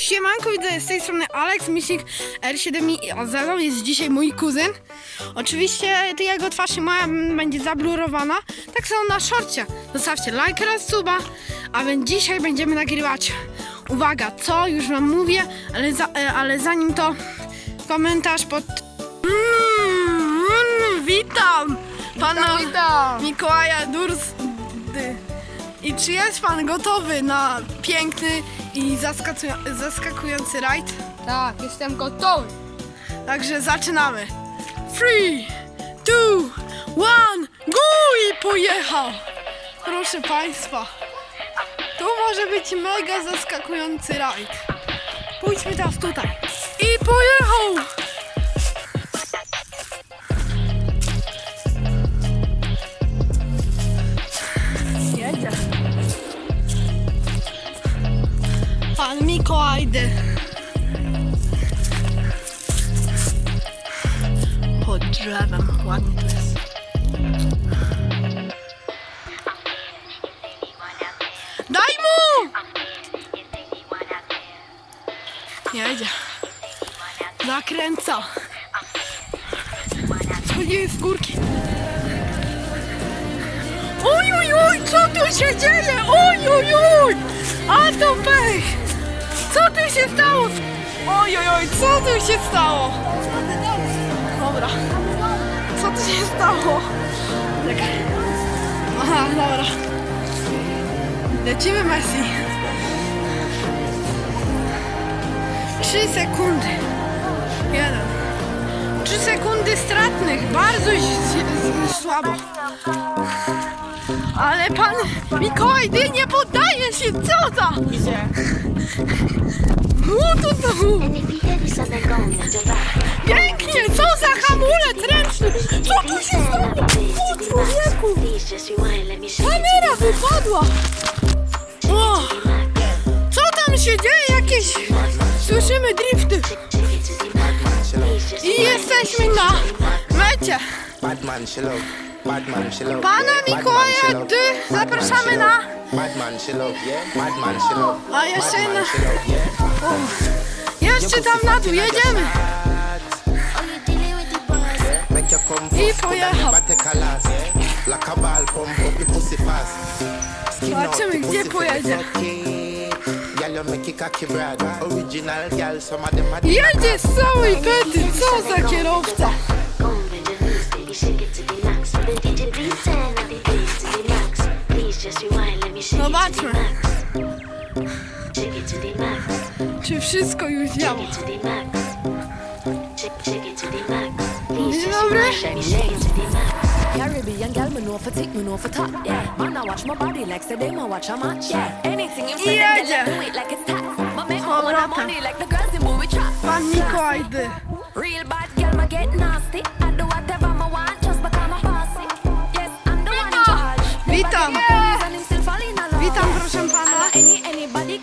Siemanko, widzę z tej strony Alex, myślnik R7 i ze mną jest dzisiaj mój kuzyn. Oczywiście ty jego twarz i moja mm, będzie zablurowana, tak samo na szorcie. Zostawcie like oraz suba, a więc dzisiaj będziemy nagrywać. Uwaga, co? Już wam mówię, ale, za, e, ale zanim to komentarz pod... Mm, witam! Pana Witam! Mikołaja Dursdy. I czy jest pan gotowy na piękny i zaskakują- zaskakujący rajd? Tak, jestem gotowy. Także zaczynamy. 3, 2, 1, go i pojechał! Proszę państwa, to może być mega zaskakujący rajd. Pójdźmy teraz tutaj. I pojechał! Mikołajdy. Pod drzewem, ładnie to jest. Daj mu! Jedzie. Zakręca. Schodzimy z górki. Oj, oj, oj, co tu się dzieje? Oj, oj, oj! A to pech! Tu się stało? Oj, oj, oj, co tu się stało? Dobra. Co tu się stało? Czekaj. Aha, dobra. Lecimy Messi. Trzy sekundy. Jeden. Trzy sekundy stratnych. Bardzo słabo. Ale pan Mikołaj, ty nie poddaje się, co za? Widzę. No to to. Pięknie, co za hamulec Badman. Badman chill out. Pana Mikołaja, ty zapraszamy na... Badman chill out, yeah. Badman chill out. A jeszcze na-. Jeszcze tam na dół, jedziemy. Make you come I first, coulda pojechał. never me shake it to the max. When the DJ beats and I be bass to the max. Please just rewind, let me shake it to the max. Shake it to the max. Czy wszystko już Shake działa? it to the max. Shake, shake it to the max. Please just rewind, let me shake it to the max. Caribbean girl, me know for take, me know for top, yeah. Man, I watch my body like say them, I watch a match, yeah. Anything you say, them, they like do it like it's tax. My man, I want Powrotem. money like the girls in movie trap. Bak Niko Aydı. Real bad girl, ma get nasty. I do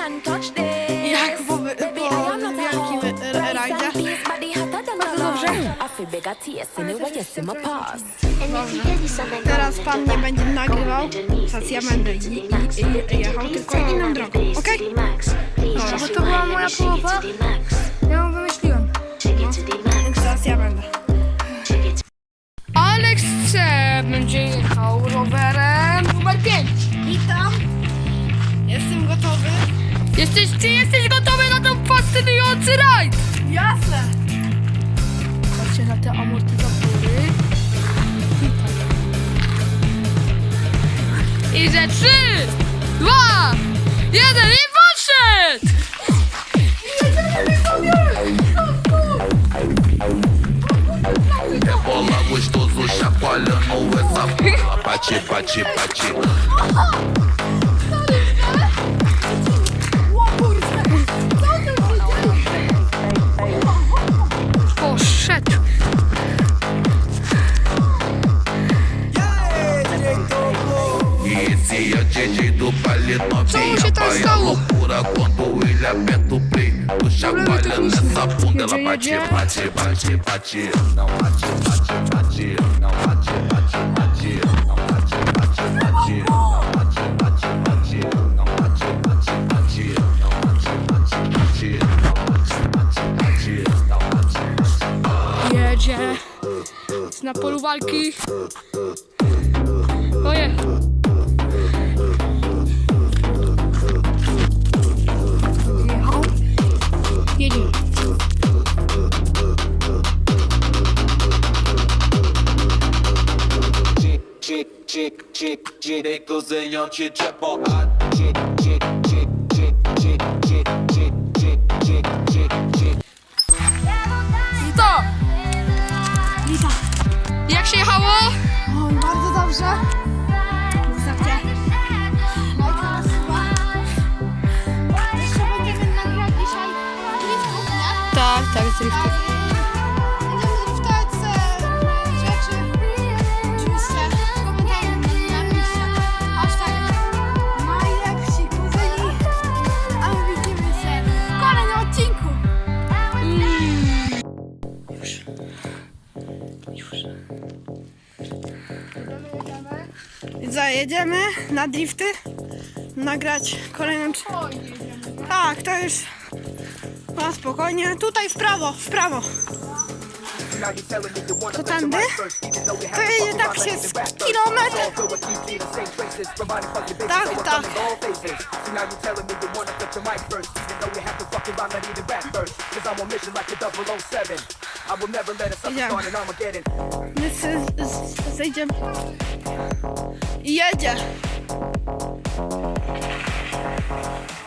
can touch this. Jak po, po Baby, I am not a hoe. wielkim rajdzie. the dobrze. pass. Teraz pan nie będzie nagrywał, teraz ja będę i, i, i, jechał tylko inną drogą, okej? Dobra, bo to była moja połowa. Jesteś, czy jesteś gotowy na ten fascynujący rajd? Jasne. Patrzcie na te amortyzatory. I ze 3, 2, 1 i poszedł! Bola gostoso chacoalhando essa porra. Bate, bate, bate. Palito novinha tá Vai estalo? loucura quando ele aperta o play Tô chacoalhando essa bunda, ela bate, bate, bate, bate Não bate, bate, bate Não bate, bate, bate Não bate, bate, bate Não bate, bate, bate Não bate, bate, bate Não bate, bate, bate. Jedzie. Polu walki. Oje. cik cik kuzyniącie czepo a cik cik cik cik cik cik cik cik cik cik cik Lito! Lita! Jak się jechało? Oj, bardzo dobrze. Już. Zajedziemy na drifty. Nagrać kolejną... Tak, to już... A spokojnie. Tutaj w prawo, w prawo. To tędy? To jedzie tak się z kilometr. Tak, tak. Idziemy. My. Jedzie.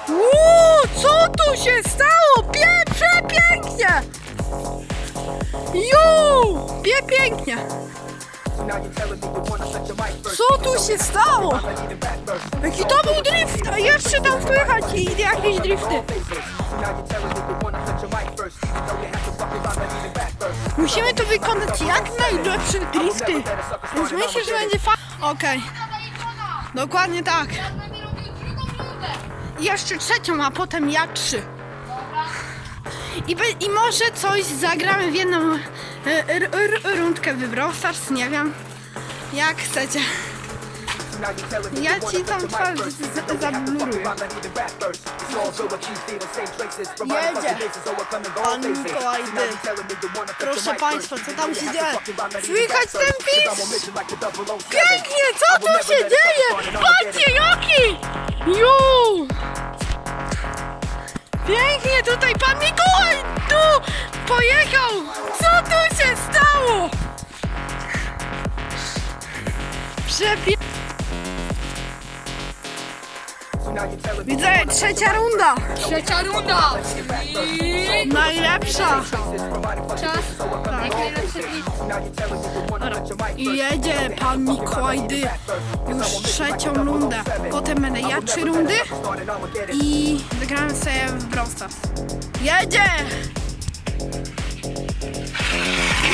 Uuu, co tu się stało? Pie, przepięknie! Ju! Pięknie! Co tu się stało? Jaki to był drift? A jeszcze tam wpychać i jakieś drifty. Musimy to wykonać jak najlepsze drifty. Więc myślę, że będzie fa... Okej. Dokładnie tak. I jeszcze trzecią, a potem ja trzy. I, by, I może coś zagramy w jedną e, r, r, rundkę w Brawl Stars, nie wiem. Jak chcecie. Ja ci tam twarz zabluruję. Jedzie. Pan Mikołaj Dy. Proszę Państwa, co tam się dzieje? Słychać ten pisz? Pięknie, co tu się dzieje? Patrzcie, jaki! Ju! Pięknie tutaj pan Mikołaj tu pojechał! Co tu się stało? Przepie... Widzę, trzecia runda! Trzecia runda! I... Najlepsza! Czas. Jak najlepszy. I jedzie pan Mikołaj Dy już trzecią rundę. Potem będę ja trzy rundy i wygramy sobie w Brawl Stars. Jedzie!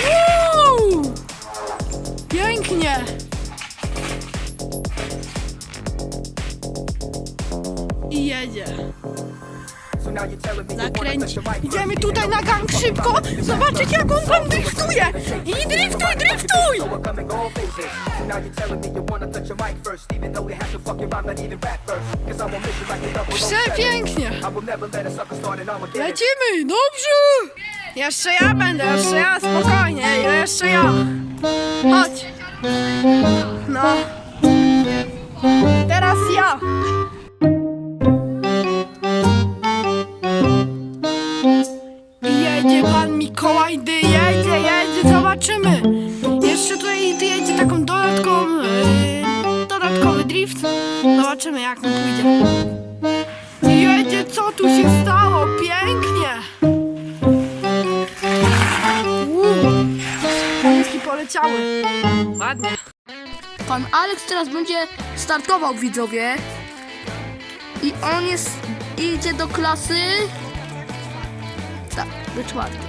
Woo! Pięknie! Jedzie. Zakręć. Idziemy tutaj na gang szybko. Zobaczyć jak on tam driftuje. I driftuj, driftuj! Przepięknie. Lecimy, dobrze. Jeszcze ja będę, jeszcze ja, spokojnie, jeszcze ja. Chodź. No. Teraz ja. Zobaczymy. Jeszcze tutaj jedzie taką dodatkową, yy, dodatkowy drift. Zobaczymy jak mu pójdzie. Jedzie, co tu się stało? Pięknie. Pański poleciały. Ładnie. Pan Alex teraz będzie startował widzowie. I on jest. idzie do klasy. Tak, do czwartej.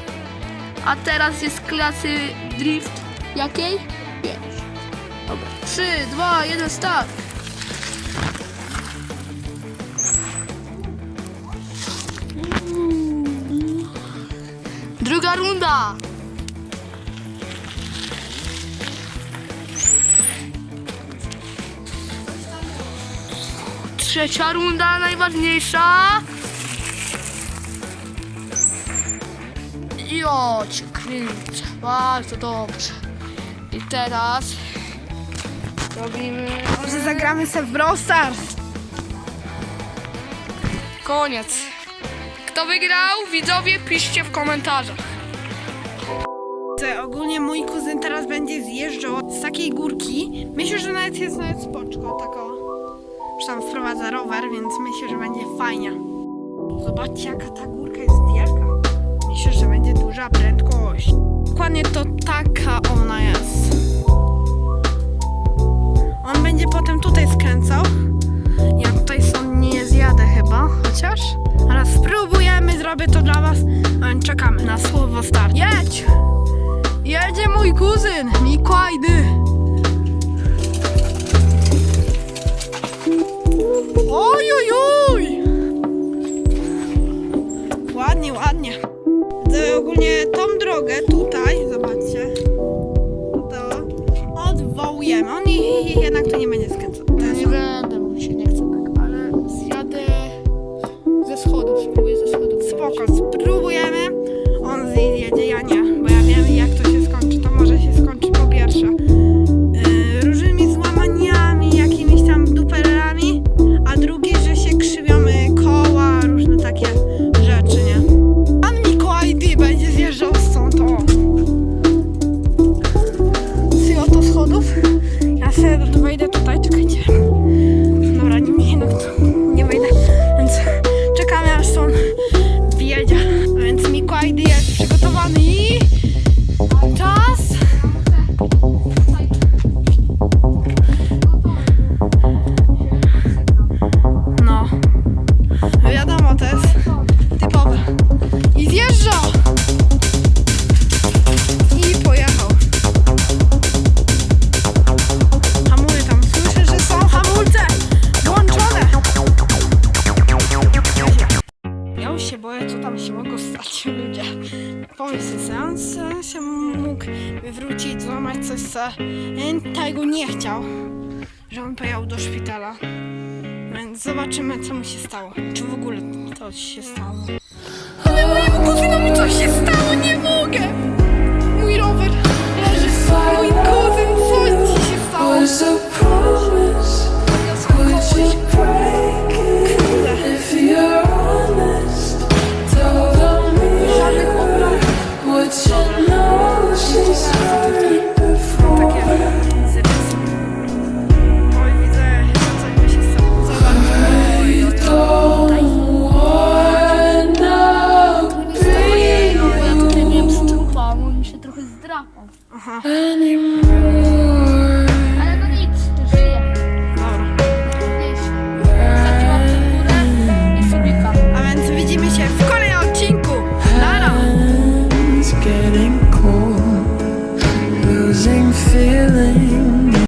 A teraz jest klasy drift. Jakiej? Pięć. Dobra. Trzy, dwa, jeden, start. Druga runda. Trzecia runda, najważniejsza. Jo, cię kręcę. Bardzo dobrze. I teraz robimy Może zagramy sobie w Brawl Stars. koniec. Kto wygrał? Widzowie, piszcie w komentarzach. Ogólnie mój kuzyn teraz będzie zjeżdżał z takiej górki. Myślę, że nawet jest nawet spoczko, tako. Już tam wprowadza rower, więc myślę, że będzie fajnie. Zobaczcie, jaka ta górka jest wielka. Myślę, że będzie duża prędkość. Dokładnie to taka ona jest. On będzie potem tutaj skręcał. Ja tutaj stąd nie zjadę chyba, chociaż. Ale spróbujemy, zrobię to dla was. Czekamy na słowo start. Jedź! Jedzie mój kuzyn, Mikołajdy. On zjedzie, ja nie, się mógł wywrócić, złamać coś, co tego nie chciał, że on pojechał do szpitala. Więc zobaczymy, co mu się stało. Czy w ogóle to się stało. Ale mojemu kuzynowi coś się stało, nie mogę!